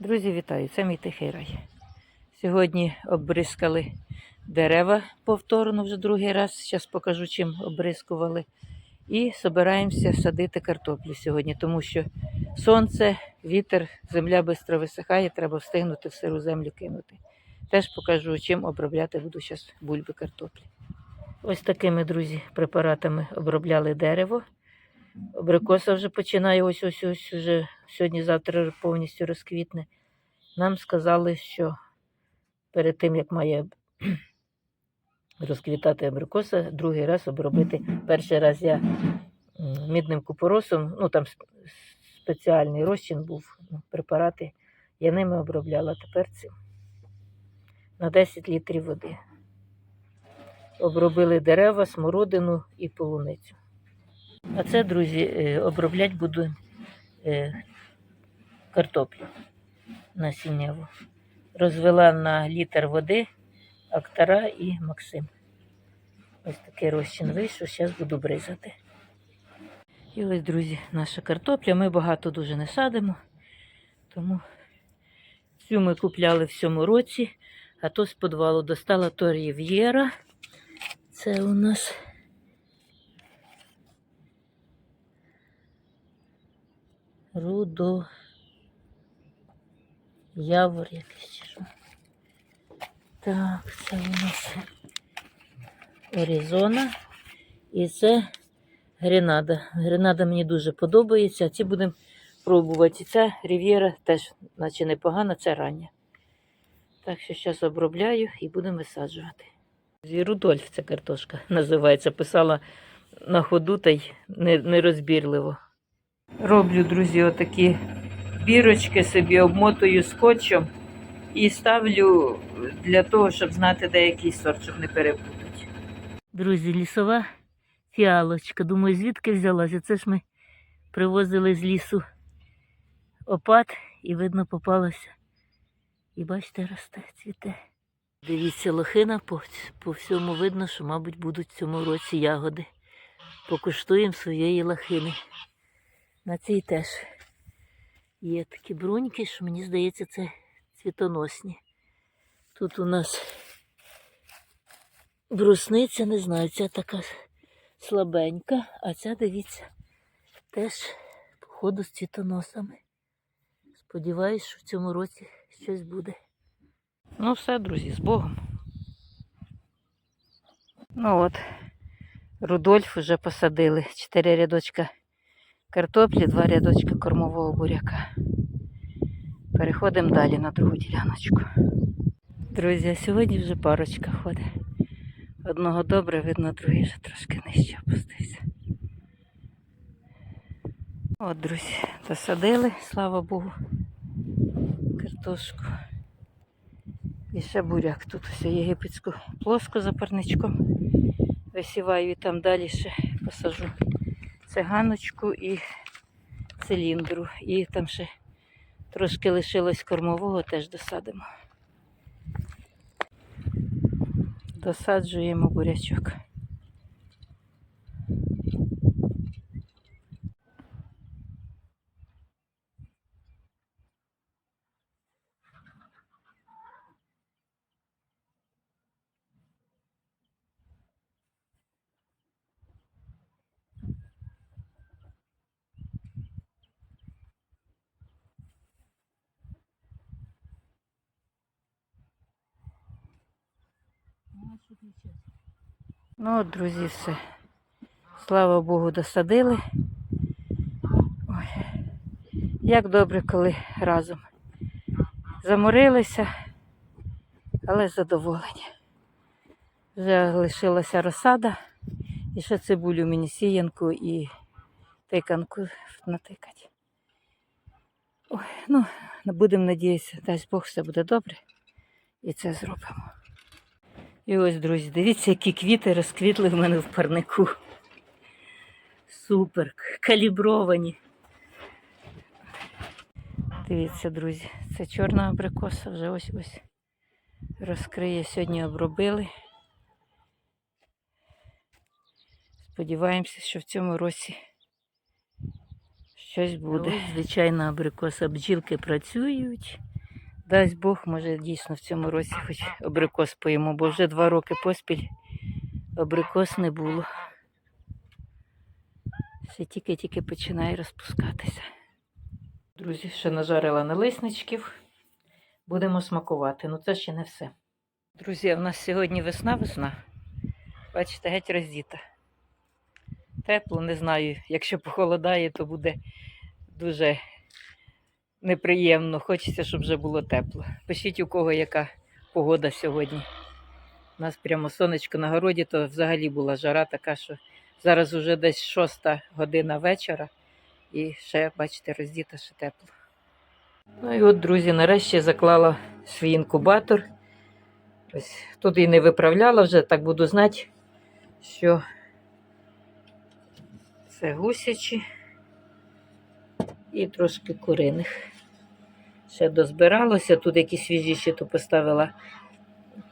Друзі, вітаю! Це мій тихий рай. Сьогодні обрискали дерева повторно вже другий раз. Зараз покажу, чим обрискували. І збираємося садити картоплю сьогодні, тому що сонце, вітер, земля швидко висихає, треба встигнути в сиру землю кинути. Теж покажу, чим обробляти буду зараз бульби картоплі. Ось такими, друзі, препаратами обробляли дерево. Абрикоса вже починає ось ось ось вже сьогодні-завтра повністю розквітне. Нам сказали, що перед тим, як має розквітати абрикоса, другий раз обробити. Перший раз я мідним купоросом, ну там спеціальний розчин був, ну, препарати, я ними обробляла тепер цим. На 10 літрів води. Обробили дерева, смородину і полуницю. А це, друзі, е, оброблять буду е, картоплю насіннєву. Розвела на літр води Актара і Максим. Ось такий розчин вийшов, зараз буду бризати. І ось, друзі, наша картопля. Ми багато дуже не садимо, тому цю ми купляли в цьому році, а то з підвалу достала то Рів'єра. Це у нас Рудо. Явор якийсь. Так, це у нас Аризона. І це Гренада. Гренада мені дуже подобається. Ці будемо пробувати. І Ця Рів'єра теж, наче непогана, це рання. Так що зараз обробляю і будемо висаджувати. Рудольф ця картошка називається. Писала на ходу та й не- нерозбірливо. Роблю, друзі, отакі бірочки собі обмотую скотчем і ставлю для того, щоб знати деякий сорт, щоб не перепутати. Друзі, лісова фіалочка. Думаю, звідки взялася? Це ж ми привозили з лісу опад і видно попалося. І бачите, росте, цвіте. Дивіться, лохина по, по всьому видно, що, мабуть, будуть в цьому році ягоди. Покуштуємо своєї лохини. На цій теж є такі бруньки, що мені здається, це цвітоносні. Тут у нас брусниця, не знаю, ця така слабенька, а ця, дивіться, теж, походу, з цвітоносами. Сподіваюсь, що в цьому році щось буде. Ну, все, друзі, з Богом. Ну от, Рудольф вже посадили. Чотири рядочка картоплі, два рядочка кормового буряка. Переходимо далі на другу діляночку. Друзі, а сьогодні вже парочка ходить. Одного добре, видно, другий вже трошки нижче опустився. От, друзі, досадили, слава Богу, картошку. І ще буряк. Тут ось єгипетську плоску за парничком. Висіваю і там далі ще посажу циганочку і циліндру. І там ще трошки лишилось кормового, теж досадимо. Досаджуємо бурячок. Ну, от, друзі, все. Слава Богу, досадили. Ой, як добре, коли разом. Заморилися, але задоволені. Вже лишилася розсада. І ще цибулю мені сіянку і тиканку натикати. Ой, ну, будемо надіятися, дасть Бог, все буде добре. І це зробимо. І ось, друзі, дивіться, які квіти розквітли в мене в парнику. Супер, калібровані. Дивіться, друзі, це чорна абрикоса, вже ось ось розкриє. Сьогодні обробили. Сподіваємося, що в цьому році щось буде. Ось, звичайна абрикоса. Бджілки працюють. Дасть Бог, може дійсно в цьому році хоч абрикос поїмо, бо вже два роки поспіль абрикос не було. Ще тільки-тільки починає розпускатися. Друзі, ще нажарила налисничків. Будемо смакувати. Ну це ще не все. Друзі, у нас сьогодні весна-весна. Бачите, геть роздіта. Тепло, не знаю. Якщо похолодає, то буде дуже неприємно. Хочеться, щоб вже було тепло. Пишіть, у кого яка погода сьогодні. У нас прямо сонечко на городі, то взагалі була жара така, що зараз уже десь шоста година вечора. І ще, бачите, роздіта ще тепло. Ну і от, друзі, нарешті заклала свій інкубатор. Ось тут і не виправляла вже, так буду знати, що це гусячі і трошки куриних. Ще дозбиралося, тут якісь свіжіші, то поставила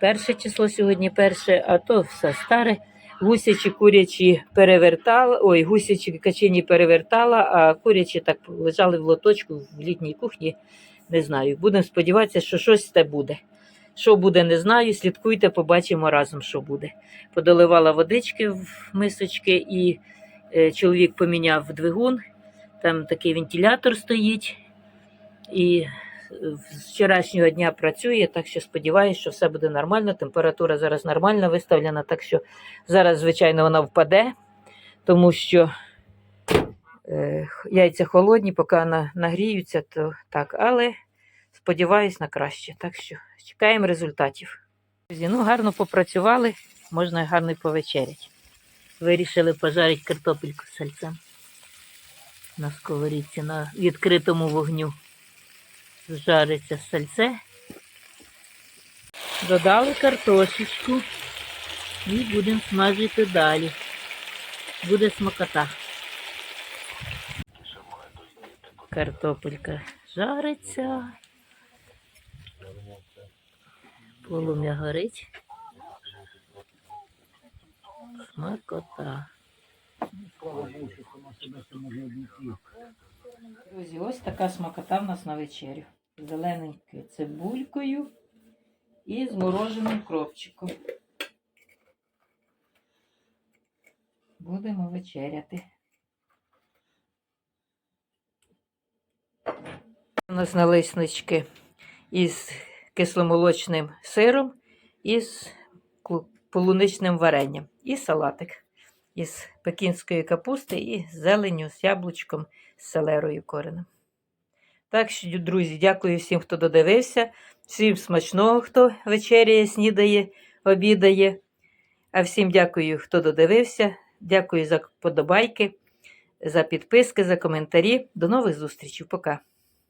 перше число сьогодні перше, а то все старе. Гусячі курячі перевертала, ой, гусячі качині перевертала, а курячі так лежали в лоточку в літній кухні. Не знаю. Будемо сподіватися, що щось те буде. Що буде, не знаю. Слідкуйте, побачимо разом, що буде. Подоливала водички в мисочки, і е, чоловік поміняв двигун. Там такий вентилятор стоїть. І е, з вчорашнього дня працює, так що сподіваюся, що все буде нормально. Температура зараз нормально виставлена, так що зараз, звичайно, вона впаде, тому що е, яйця холодні, поки на- нагріються, то так. Але сподіваюсь на краще. Так що чекаємо результатів. Ну гарно попрацювали, можна гарно повечеряти. Вирішили пожарити картопельку з сальцем на сковорідці на відкритому вогню. Жариться сальце. Додали картошечку і будемо смажити далі. Буде смакота. Картопелька жариться. Полум'я горить. Смакота. Друзі, ось така смакота в нас на вечерю. Зелененькою цибулькою і з мороженим кропчиком. Будемо вечеряти. У нас налиснички із кисломолочним сиром і з полуничним варенням. І салатик із пекінської капусти і з зеленню, з яблучком, з селерою коренем. Так що, друзі, дякую всім, хто додивився. Всім смачного, хто вечеряє, снідає, обідає. А всім дякую, хто додивився. Дякую за подобайки, за підписки, за коментарі. До нових зустрічей. Пока.